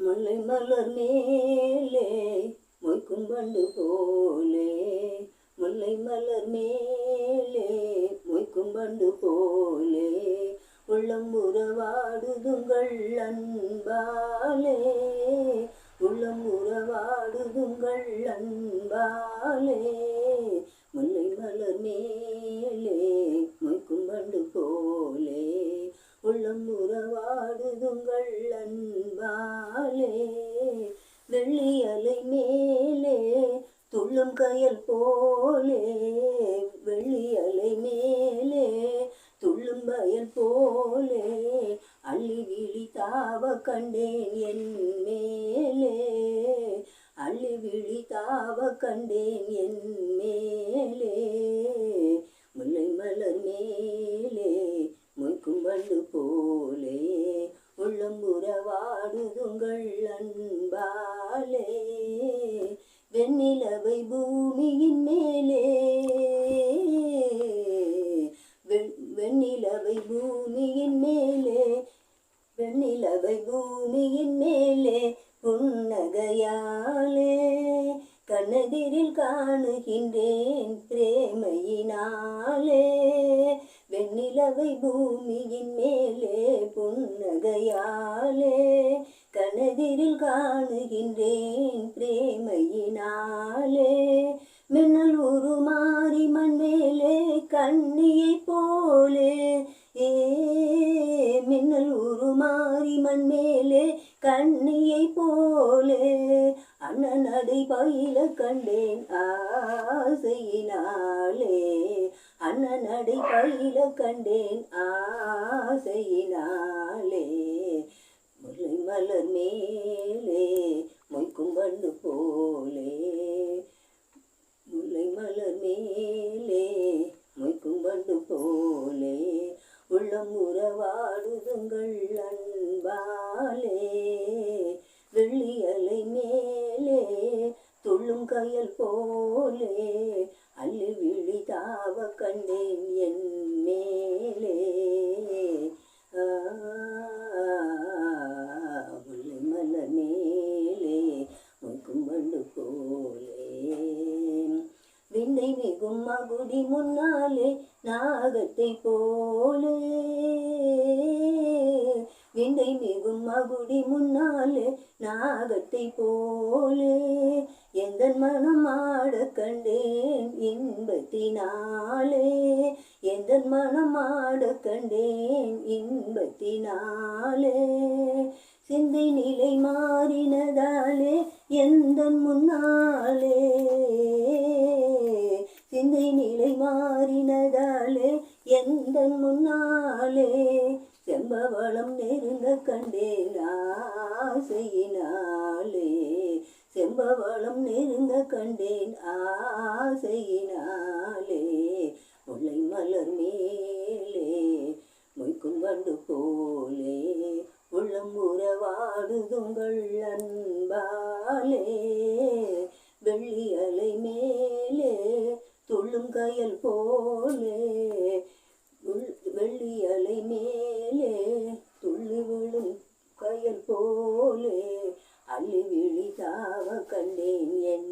மலை மலர் மேலே மொய்க்கும் பண்டு போலே. முல்லை மலர் மேலே மொய்க்கும் பண்டு போலே. உள்ளம் உறவாடுதுங்கள் அன்பாலே உள்ளம் உறவாடுதுங்கள் அன்பாலே முல்லை மலர் மேலே மொய்க்கும் பண்டு போலே. உள்ளம் உறவாடுதுங்கள் அன்பு வெள்ளி அலை மேலே துள்ளும் கயல் போலே வெள்ளி அலை மேலே துள்ளும் வயல் போலே அள்ளி விழி தாவ கண்டேன் என் மேலே. அள்ளி விழி தாவ கண்டேன் என் மேலே. நிலவை பூமியின் மேலே. வெண்ணிலவை பூமியின் மேலே. வெண்ணிலவை பூமியின் மேலே புன்னகையாலே கண்ணதிரில் காணுகின்றேன் பிரேமையினாலே. வெண்ணிலவை பூமியின் மேலே புன்னகையாலே கண்ணெதிரில் காணுகின்றேன் பிரேமையினாலே. மின்னல் உருமாறி மண்மேலே கண்ணியை போலே. ஏ மின்னல் உருமாறி மண்மேலே கண்ணியை போலே. அண்ணன் அதை பயில கண்டேன் ஆசையினாலே. அண்ணன் அதை பயில கண்டேன் ஆசையினாலே. மலர் மேலே மொய்க்கும் வண்டு போலே. முல்லை மலர் மேலே மொய்க்கும் வண்டு போலே. உள்ளம் உறவாடுதுங்கள் அன்பாலே. வெள்ளி அலை மேலே துள்ளும் கயல் போலே. அள்ளி விழி தாவ கண்டேன் என் விண்ணை மிகும் மகுடி முன்னாலே நாகத்தை போலே. விந்தை மிகும் மகுடி முன்னாலே நாகத்தை போலே. எந்த மனம் ஆட கண்டேன் இன்பத்தினாலே. எந்த மனம் ஆட கண்டேன் இன்பத்தினாலே. சிந்தை நிலை மாறினதாலே எந்த முன்னாலே. சிந்தை நிலை மாறினதாலே எந்த முன்னாலே செம்பவளம் நெருங்க கண்டேன் ஆசையினாலே செம்பவளம் நெருங்க கண்டேன் ஆசையினாலே. முல்லை மலர் மேலே மொய்க்கும் வண்டு போலே உள்ளம் உறவாடுதுங்கள் அன்பாலே. வெள்ளி அலை மே மங்கையல் போலே உள்- வெள்ளி அலை மேலே துள்ளி விழும் கயல் போலே அள்ளி விழி தாவ கண்டேன் என்